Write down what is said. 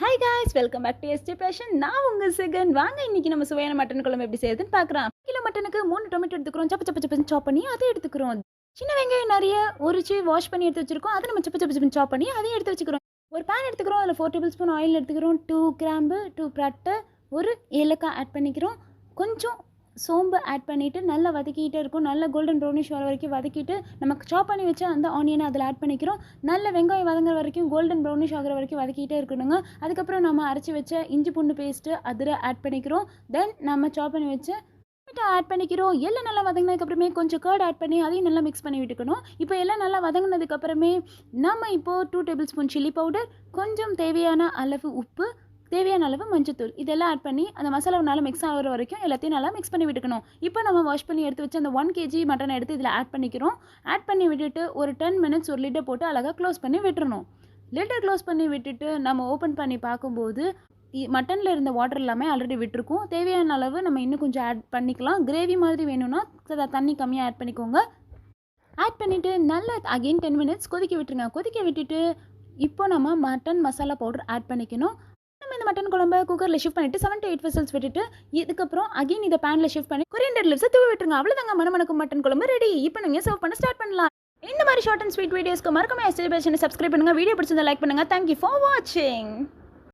Hi guys welcome back to S T fashion நான் உங்கள் சிகன். வாங்க இன்றைக்கி நம்ம சுவையான மட்டன் குழம்பு எப்படி செய்யுதுன்னு பார்க்குறோம் கிலோ மட்டனுக்கு மூணு டொமேட்டோ எடுத்துக்கிறோம். சப்ப சப்ப சப்பன்னு சாப் பண்ணி அதை எடுத்துக்கிறோம். சின்ன வெங்காயம் நிறைய உரிச்சு வாஷ் பண்ணி எடுத்து வச்சிருக்கோம். அதை நம்ம சப்ப சப்ப சப்பன்னு சாப் பண்ணி அதையும் எடுத்து வச்சுக்கிறோம். ஒரு பேன் எடுத்துக்கிறோம். அதில் ஃபோர் டேபிள் ஸ்பூன் ஆயில் எடுத்துக்கிறோம். டூ கிராம்பு டூ ப்ராட்டை ஒரு ஏலக்காய் ஆட் பண்ணிக்கிறோம். கொஞ்சம் சோம்பு ஆட் பண்ணிவிட்டு நல்லா வதக்கிக்கிட்டே இருக்கும். நல்ல கோல்டன் ப்ரௌனிஷ் வர வரைக்கும் வதக்கிட்டு நமக்கு சாப் பண்ணி வச்ச அந்த ஆனியனை அதில் ஆட் பண்ணிக்கிறோம். நல்ல வெங்காயம் வதங்குற வரைக்கும் கோல்டன் ப்ரௌனிஷ் ஆகிற வரைக்கும் வதக்கிட்டே இருக்கணுங்க. அதுக்கப்புறம் நம்ம அரைச்சி வச்ச இஞ்சி பூண்டு பேஸ்ட்டு அதில் ஆட் பண்ணிக்கிறோம். தென் நம்ம சாப் பண்ணி வச்ச டொமேட்டோ ஆட் பண்ணிக்கிறோம். எல்லாம் நல்லா வதங்கினதுக்கப்புறமே கொஞ்சம் கர்ட் ஆட் பண்ணி அதையும் நல்லா மிக்ஸ் பண்ணி விட்டுக்கணும். இப்போ எல்லாம் நல்லா வதங்கினதுக்கப்புறமே நம்ம இப்போது two tablespoon chilli powder கொஞ்சம் தேவையான அளவு உப்பு தேவையான அளவு மஞ்சத்தூள். இதெல்லாம் ஆட் பண்ணி அந்த மசாலா நல்லா மிக்ஸ் ஆகிற வரைக்கும் எல்லாத்தையும் நல்லா மிக்ஸ் பண்ணி விட்டுக்கணும். இப்போ நம்ம வாஷ் பண்ணி எடுத்து வச்சு அந்த ஒன் கேஜி மட்டனை எடுத்து இதில் ஆட் பண்ணிக்கிறோம். ஆட் பண்ணி விட்டுட்டு ஒரு டென் மினிட்ஸ் ஒரு லிட்டர் போட்டு அழகாக க்ளோஸ் பண்ணி விட்டுறணும். லிட்டர் க்ளோஸ் பண்ணி விட்டுட்டு நம்ம ஓப்பன் பண்ணி பார்க்கும்போது மட்டனில் இருந்த வாட்டர் எல்லாமே ஆல்ரெடி விட்டுருக்கும். தேவையான அளவு நம்ம இன்னும் கொஞ்சம் ஆட் பண்ணிக்கலாம். கிரேவி மாதிரி வேணும்னா தண்ணி கம்மியாக ஆட் பண்ணிக்கோங்க. ஆட் பண்ணிவிட்டு நல்லா அகெயின் டென் மினிட்ஸ் கொதிக்க விட்டுருங்க. கொதிக்க விட்டுட்டு இப்போ நம்ம மட்டன் மசாலா பவுடர் ஆட் பண்ணிக்கணும். மட்டன் குழம்பு குக்கரில் ஷிஃப்ட் பண்ணிவிட்டு செவன் டு எயிட் விசில்ஸ் விட்டுட்டு இதுக்கப்புறம் அகைன் இதை பேனில் ஷிஃப்ட் பண்ணி கொரியண்டர் லிப்ஸை தூவி விட்டுருங்க. அவ்வளோதாங்க மணமணக்கும் மட்டன் குழம்பு ரெடி இப்போ நீங்கள் சர்வ் பண்ண ஸ்டார்ட் பண்ணலாம். இந்த மாதிரி ஷார்ட் அண்ட் ஸ்வீட் வீடியோஸ்க்கு மறக்காம எஸ்டி பேஷனை சப்ஸ்கிரைப் பண்ணுங்கள் வீடியோ பிடிச்சிருந்தா லைக் பண்ணுங்கள் தேங்க்யூ ஃபார் வாட்சிங்